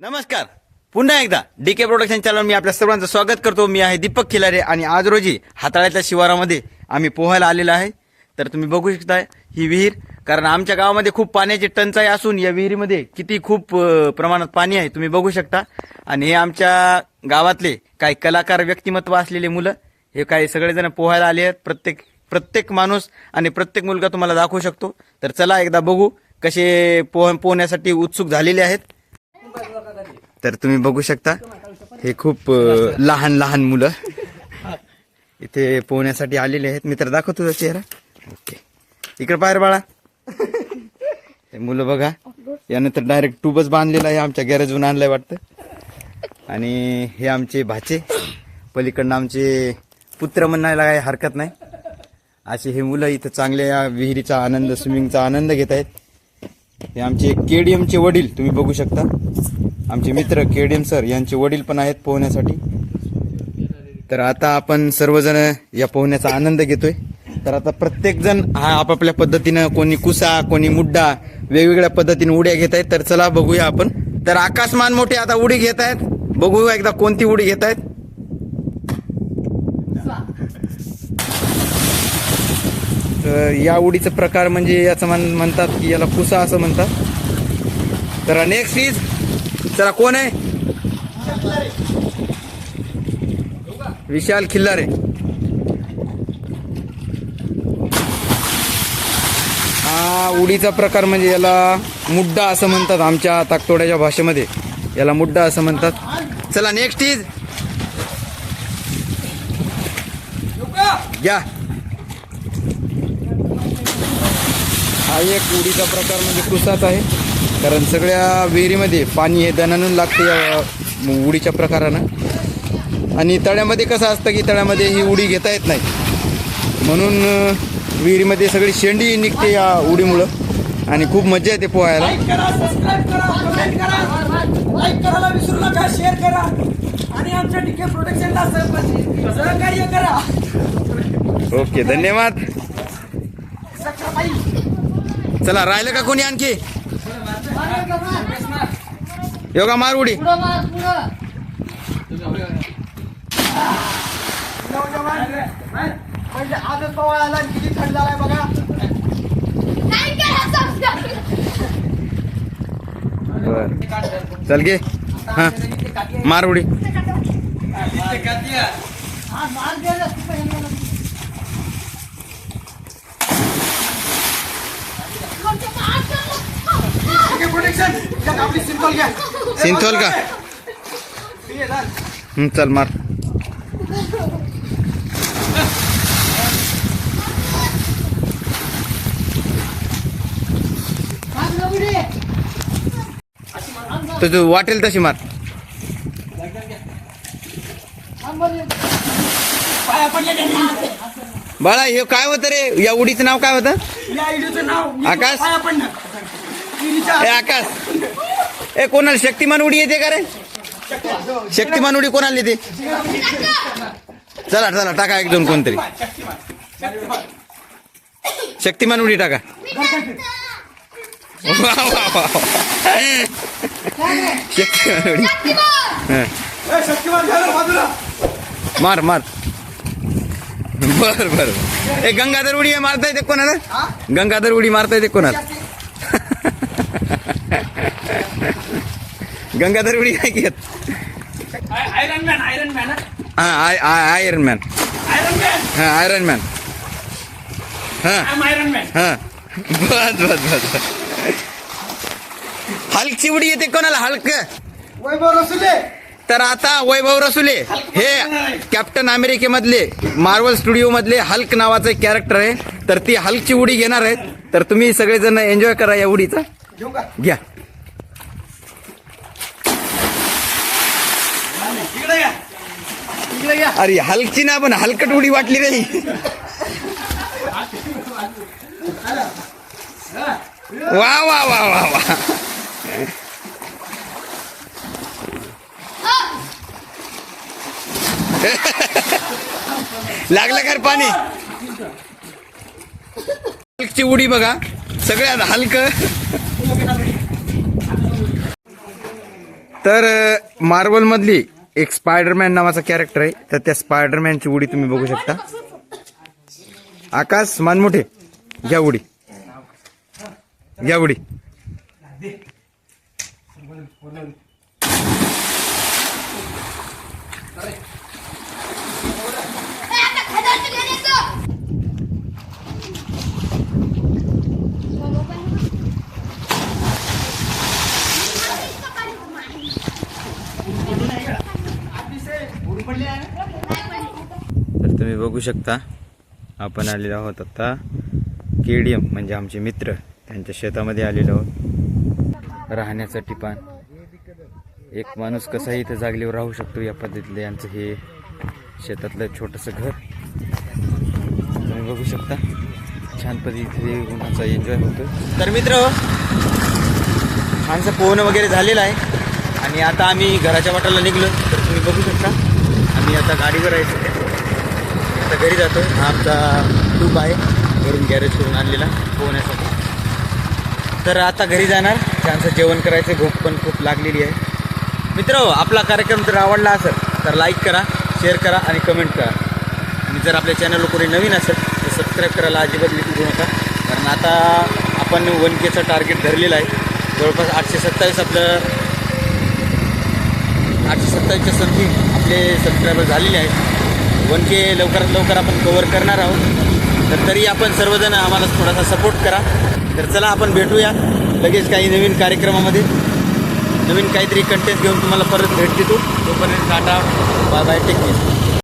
नमस्कार पुन्हा एकदा डी के प्रोडक्शन चॅनल मी आपल्या सर्वांचं स्वागत करतो. मी आहे दीपक खिलारे आणि आज रोजी हाताळ्याच्या शिवारामध्ये आम्ही पोहायला आलेलो आहे. तर तुम्ही बघू शकता ही विहीर कारण आमच्या गावामध्ये खूप पाण्याची टंचाई असून या विहिरीमध्ये किती खूप प्रमाणात पाणी आहे तुम्ही बघू शकता. आणि हे आमच्या गावातले काही कलाकार व्यक्तिमत्व असलेले मुलं हे काही सगळेजण पोहायला आले आहेत. प्रत्येक प्रत्येक माणूस आणि प्रत्येक मुलगा तुम्हाला दाखवू शकतो. तर चला एकदा बघू कसे पोह पोहण्यासाठी उत्सुक झालेले आहेत. तर तुम्ही बघू शकता हे खूप लहान लहान मुलं इथे पोहण्यासाठी आलेले आहेत. मी तर दाखवतो तुझा चेहरा. ओके. इकडे बाहेर बाळा. हे मुलं बघा यानं तर डायरेक्ट ट्यूबच बांधलेला आहे आमच्या गॅरेजवरून आणलाय वाटतं. आणि हे आमचे भाचे पलीकडनं आमचे पुत्र म्हणायला काही हरकत नाही. असे हे मुलं इथं चांगल्या विहिरीचा आनंद स्विमिंगचा आनंद घेत आहेत. हे आमचे केडीएमचे वडील तुम्ही बघू शकता. आमचे मित्र केडीएम सर यांचे वडील पण आहेत पोहण्यासाठी. तर आता आपण सर्वजण या पोहण्याचा आनंद घेतोय. तर आता प्रत्येकजण हा आपापल्या पद्धतीनं कोणी कुसा कोणी मुड्डा वेगवेगळ्या पद्धतीने उड्या घेत आहेत. तर चला बघूया आपण. तर आकाशमान मोठे आता उडी घेत आहेत. बघूया एकदा कोणती उडी घेत आहेत. तर या उडीचा प्रकार म्हणजे याचं म्हणतात की याला कुसा असं म्हणतात. तर नेक्स्ट इज चला कोण आहे? विशाल खिल्लारे. हा उडीचा प्रकार म्हणजे याला मुड्डा असं म्हणतात आमच्या ताकतोड्याच्या भाषेमध्ये. याला मुड्डा असं म्हणतात. चला नेक्स्ट इज घ्या हा एक उडीचा प्रकार म्हणजे कुसाच आहे. कारण सगळ्या विहिरीमध्ये पाणी हे दणानून लागते या उडीच्या प्रकारानं. आणि तळ्यामध्ये कसं असतं की तळ्यामध्ये ही उडी घेता येत नाही. म्हणून विहिरीमध्ये सगळी शेंडी निघते या उडीमुळं. आणि खूप मजा येते पोहायला. विसरू नका शेअर करा. आणि आमच्या सहकार्य करा. ओके धन्यवाद. चला राहिलं का कोणी आणखी? योगा मार उडी। म्हणजे आजच पोहायला आणि किती थंड झालाय बघा बर चल गे हा मार उडी डीके प्रोडक्शन या आपली सिंपल घ्या सिंथोल का? चल. चल मार. तर तू वाटेल तशी मार. बाळा हे काय होतं रे? या उडीचं नाव काय होतं? या आयडीचं नाव. आकाश? पाया ए आकाश. ए कोणाला शक्तिमान उडी येते का रे? शक्तिमान उडी कोणाला येते चला चला टाका एक दोन कोणतरी. शक्तिमान उडी टाका. वा, शक्तिमान उडी. मार मार. बर बर. ए गंगाधर उडी मारता येते कोणाला? गंगाधर उडी मारता येते कोणाला? गंगाधर उडी काय घेत? आयरन मॅन आयरन मॅन हा? I I Iron Man Iron Man हा आयरन मॅन हा. आय एम आयरन मॅन हा. बस बस बस हल्कची उडी येते कोणाला हल्क? वैभव रसुले. तर आता वैभव रसुले हे कॅप्टन अमेरिकेमधले मार्वल स्टुडिओ मधले हल्क नावाचं एक कॅरेक्टर आहे. तर ती हल्कची उडी घेणार आहेत. तर तुम्ही सगळेजण एन्जॉय करा या उडीचा. घेऊ का? घ्या इकडे या इकडे घ्या अरे हलकी ना पण हलकट उडी वाटली रे. वा वा वा वा वा. लागलं का पाणी. हलकची उडी बघा. सगळ्यात हलकं. तर मार्बल मधली एक स्पायडरमॅन नावाचा कॅरेक्टर आहे. तर त्या स्पायडरमॅनची उडी तुम्ही बघू शकता. आकाश मानमोठे घ्या उडी. घ्या उडी. तुम्ही बघू शकता. आपण आलेलो आहोत आता के डी एम म्हणजे आमचे मित्र. त्यांच्या शेतामध्ये आलेलो आहोत. राहण्याचं ठिकाण एक माणूस कसाही इथं जागलीवर राहू शकतो या पद्धतीतलं यांचं हे शेतातलं छोटंसं घर. तुम्ही बघू शकता. छान पद्धतीने उन्हाचा एन्जॉय होतो तर मित्र छानसं पोहणं वगैरे झालेलं आहे. आणि आता आम्ही घराच्या वाटाला निघलो. तर तुम्ही बघू शकता. आम्ही आता गाडीवर आहे आता घरी जातो हा आमचा ट्यूब आहे. घरून गॅरेज करून आणलेला पोहण्यासाठी. तर आता घरी जाणार. त्यांचं जेवण करायचं. भूक पण खूप लागलेली आहे. मित्र आपला कार्यक्रम जर आवडला असेल तर लाईक करा शेअर करा आणि कमेंट करा. आणि जर आपल्या चॅनलवर कोणी नवीन असेल तर सबस्क्राईब करायला अजिबात विसरू नका. कारण आता आपण वन केचं टार्गेट धरलेलं आहे. जवळपास आठशे सत्तावीस आपलं आठशे सत्तावीसच्या समथिंग आपले सबस्क्रायबर झालेले आहेत. वन के लवकरात लवकर आपण कवर करणार आहोत. तर तरी आपण सर्वजण आम्हाला थोडासा सपोर्ट करा. तर चला आपण भेटूया. लगेच काही नवीन कार्यक्रमामध्ये. नवीन काहीतरी कंटेंट घेऊन तुम्हाला परत भेट देतो तोपर्यंत टाटा. Bye bye take